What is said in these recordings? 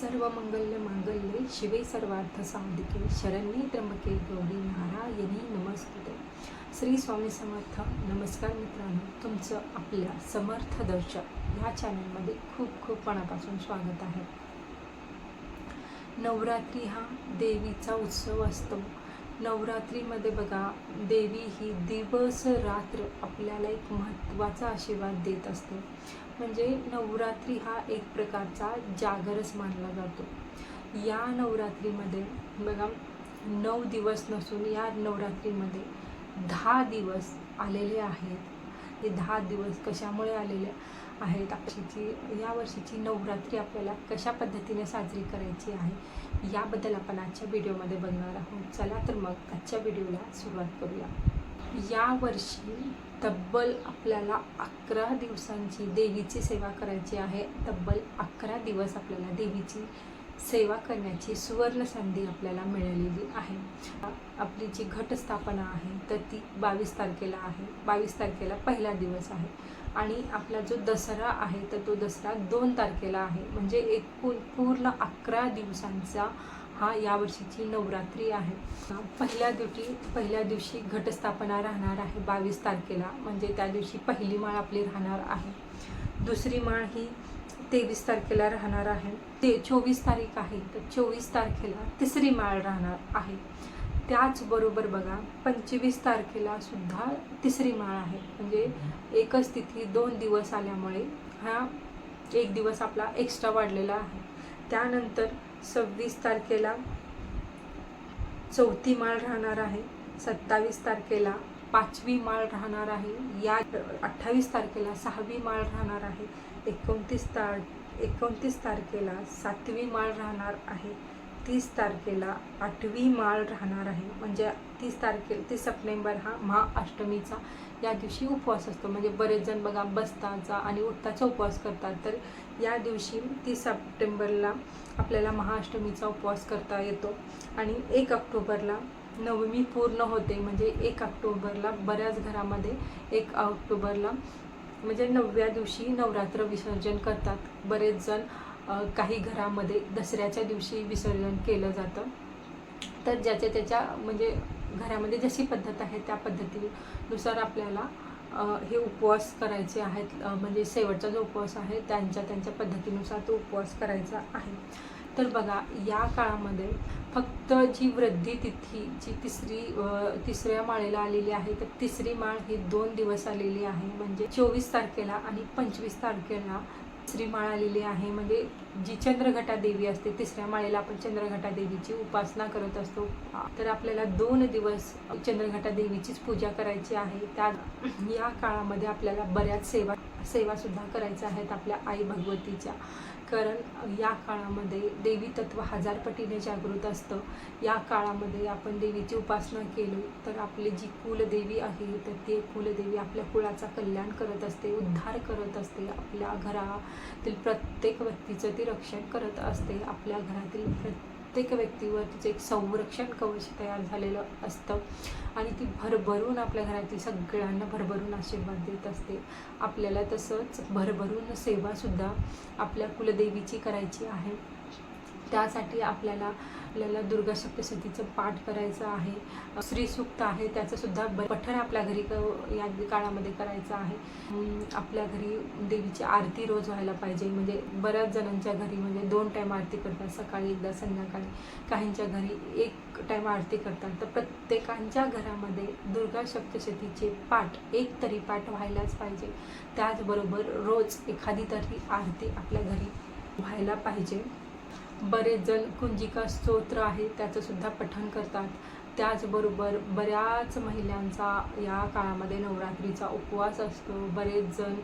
सर्व मंगल्य मांगल्ये शिवे सर्वार्थ साधिके शरण्ये त्र्यंबके गौरी नारायणी नमस्ते श्री स्वामी समर्थ नमस्कार मित्रांनो. तुमचं आपल्या समर्थ दर्शक ह्या चॅनलमध्ये खूप खूप मनापासून स्वागत आहे. नवरात्री हा देवीचा उत्सव असतो. नवरात्रीमध्ये बघा देवी ही दिवस रात्र आपल्याला एक महत्त्वाचा आशीर्वाद देत असते. म्हणजे नवरात्री हा एक प्रकारचा जागरच मानला जातो. या नवरात्रीमध्ये बघा नऊ दिवस नसून या नवरात्रीमध्ये दहा दिवस आलेले आहेत. हे दहा दिवस कशामुळे आलेले? आहेत वर्षीची या वर्षीची नवरात्री आपल्याला कशा पद्धतीने साजरी करायची आहे याबद्दल आपण आजच्या व्हिडिओमध्ये बघणार आहोत. चला तर मग आजच्या व्हिडिओला सुरुवात करूया. या वर्षी तब्बल आपल्याला अकरा दिवसांची देवीची सेवा करायची आहे. तब्बल अकरा दिवस आपल्याला देवीची सेवा करण्याची सुवर्ण संधी आपल्याला मिळालेली आहे. आपली जी घटस्थापना आहे तर ती बावीस तारखेला आहे. बावीस तारखेला पहिला दिवस आहे. आणि आपला जो दसरा आहे तर तो दसरा दोन तारखेला आहे. म्हणजे एकूण पूर्ण अकरा दिवसांचा हा यावर्षीची नवरात्री आहे. पहिल्या दिवशी पहिल्या दिवशी घटस्थापना राहणार आहे बावीस तारखेला. म्हणजे त्या दिवशी पहिली माळ आपली राहणार आहे. दुसरी माळ ही तेवीस तारखेला राहणार आहे. ते चोवीस तारीख आहे तर चोवीस तारखेला तिसरी माळ राहणार आहे. त्याचबरोबर बघा पंचवीस तारखेला सुद्धा तिसरी माळ आहे. म्हणजे एकच तिथी दोन दिवस आल्यामुळे हा एक दिवस आपला एक्स्ट्रा वाढलेला आहे. त्यानंतर सव्वीस तारखेला चौथी माळ राहणार आहे. सत्तावीस तारखेला पाचवी माळ राहणार आहे. या अठ्ठावीस तारखेला सहावी माळ राहणार आहे. एकोणतीस तार एकोणतीस तारखेला सातवी माळ राहणार आहे. तीस तारखेला आठवी माळ राहणार आहे. म्हणजे तीस तारखे तीस सप्टेंबर हा महाअष्टमीचा या दिवशी उपवास असतो. म्हणजे बरेच जण बघा बसताचा आणि उठताचा उपवास करतात. तर या दिवशी तीस सप्टेंबरला आपल्याला महाअष्टमीचा उपवास करता येतो. आणि एक ऑक्टोबरला नवमी पूर्ण होते म्हणजे एक ऑक्टोबरला बऱ्याच घरामध्ये एक ऑक्टोबरला म्हणजे नवव्या दिवशी नवरात्र विसर्जन करतात. बरेच जण काही घरामध्ये दसऱ्याच्या दिवशी विसर्जन केलं जातं. तर ज्याच्या त्याच्या म्हणजे घरामध्ये जशी पद्धत आहे त्या पद्धतीनुसार आपल्याला हे उपवास करायचे आहेत. म्हणजे शेवटचा जो उपवास आहे त्यांच्या त्यांच्या पद्धतीनुसार तो उपवास करायचा आहे. तर बघा या काळामध्ये फक्त जी वृद्धी तिथी जी तिसरी तिसऱ्या माळेला आलेली आहे तर तिसरी माळ ही दोन दिवस आलेली आहे. म्हणजे चोवीस तारखेला आणि पंचवीस तारखेला तिसरी माळ आलेली आहे. म्हणजे जी चंद्रघटा देवी असते तिसऱ्या माळेला आपण चंद्रघटा देवीची उपासना करत असतो. तर आपल्याला दोन दिवस चंद्रघटा देवीचीच पूजा करायची आहे. त्या या काळामध्ये आपल्याला बऱ्याच सेवा सेवा सुद्धा करायच्या आहेत आपल्या आई भगवतीच्या. कारण या काळामध्ये देवी तत्व हजार पटीने जागृत असतं. या काळामध्ये आपण देवीची उपासना केली तर आपली जी कुलदेवी आहे तर ते कुलदेवी आपल्या कुळाचा कल्याण करत असते उद्धार करत असते. आपल्या घरातील प्रत्येक व्यक्तीचं ती रक्षण करत असते. आपल्या घरातील प्रत्येक प्रत्येक व्यक्तीवर तिचं एक संरक्षण कवच तयार झालेलं असतं. आणि ती भरभरून आपल्या घरातील सगळ्यांना भरभरून आशीर्वाद देत असते. आपल्याला तसंच भरभरून सेवासुद्धा आपल्या कुलदेवीची करायची आहे. त्यासाठी आपल्याला आपल्याला दुर्गा सप्तशतीचं पाठ करायचं आहे. श्रीसूक्त आहे त्याचंसुद्धा पठण आपल्या घरी क या काळामध्ये करायचं आहे. आपल्या घरी देवीची आरती रोज व्हायला पाहिजे. म्हणजे बऱ्याच जणांच्या घरी म्हणजे दोन टाईम आरती करतात सकाळी एकदा संध्याकाळी. काहींच्या घरी एक टाईम आरती करतात. तर प्रत्येकांच्या घरामध्ये दुर्गा सप्तशतीचे पाठ एक तरी पाठ व्हायलाच पाहिजे. त्याचबरोबर रोज एखादी तरी आरती आपल्या घरी व्हायला पाहिजे. बरेच जण कुंजिका स्तोत्र आहे त्याचंसुद्धा पठण करतात. त्याचबरोबर बऱ्याच महिलांचा या काळामध्ये नवरात्रीचा उपवास असतो. बरेच जण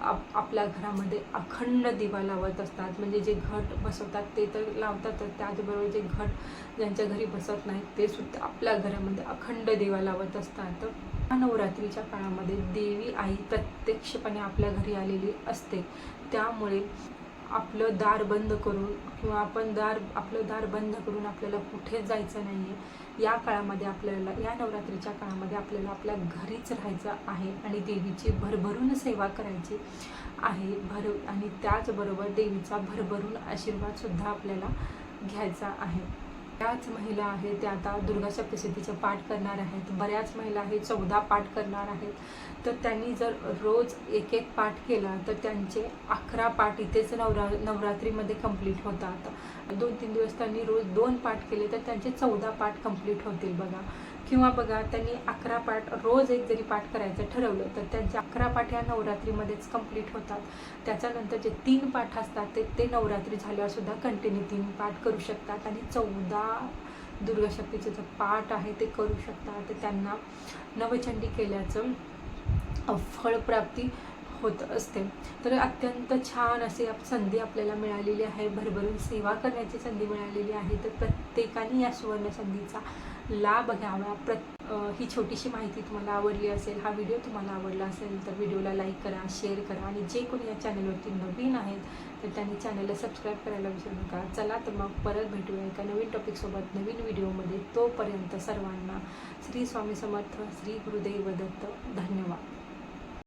आप आपल्या घरामध्ये अखंड दिवा लावत असतात. म्हणजे जे घट बसवतात ते तर लावतातच. त्याचबरोबर जे घट ज्यांच्या घरी बसत नाहीत ते सुद्धा आपल्या घरामध्ये अखंड दिवा लावत असतात. तर नवरात्रीच्या काळामध्ये देवी आई प्रत्यक्षपणे आपल्या घरी आलेली असते. त्यामुळे आपलं दार बंद करून किंवा आपण दार आपलं दार बंद करून आपल्याला कुठेच जायचं नाही आहे या काळामध्ये आपल्याला या नवरात्रीच्या काळामध्ये आपल्याला आपल्या घरीच राहायचं आहे आणि देवीची भरभरून सेवा करायची आहे. भर आणि त्याचबरोबर देवीचा भरभरून आशीर्वादसुद्धा आपल्याला घ्यायचा आहे. बऱ्याच महिला आहेत त्या आता दुर्गा सप्तशतीचं पाठ करणार आहेत. बऱ्याच महिला आहेत चौदा पाठ करणार आहेत. तर त्यांनी जर रोज एक एक पाठ केला तर त्यांचे अकरा पाठ इथेच नवरा नवरात्रीमध्ये कंप्लीट होतात. दोन तीन दिवस त्यांनी रोज दोन पाठ केले तर त्यांचे चौदा पाठ कंप्लीट होतील बघा. किंवा बघा त्यांनी अकरा पाठ रोज एक जरी पाठ करायचं ठरवलं तर त्यांचे अकरा पाठ या नवरात्रीमध्येच कंप्लीट होतात. त्याच्यानंतर जे तीन पाठ असतात ते ते नवरात्री झाल्यावरसुद्धा कंटिन्यू तीन पाठ करू शकतात. आणि चौदा दुर्गाशक्तीचं जे पाठ आहे ते करू शकतात. तर त्यांना नवचंडी केल्याचं फळप्राप्ती होत असते. तर अत्यंत छान अशी आप- संधी आपल्याला मिळालेली आहे. भरभरून सेवा करण्याची संधी मिळालेली आहे. तर प्रत्येकाने या सुवर्ण संधीचा लाभ घ्यावा. प्रत ही छोटीशी माहिती तुम्हाला आवडली असेल हा व्हिडिओ तुम्हाला आवडला असेल तर व्हिडिओला लाईक करा शेअर करा आणि जे कोणी या चॅनलवरती नवीन आहेत तर त्यांनी चॅनलला सबस्क्राईब करायला विसरू नका. चला तर मग परत भेटूया एका नवीन टॉपिकसोबत नवीन व्हिडिओमध्ये. तोपर्यंत सर्वांना श्री स्वामी समर्थ श्री गुरुदेव दत्त. धन्यवाद.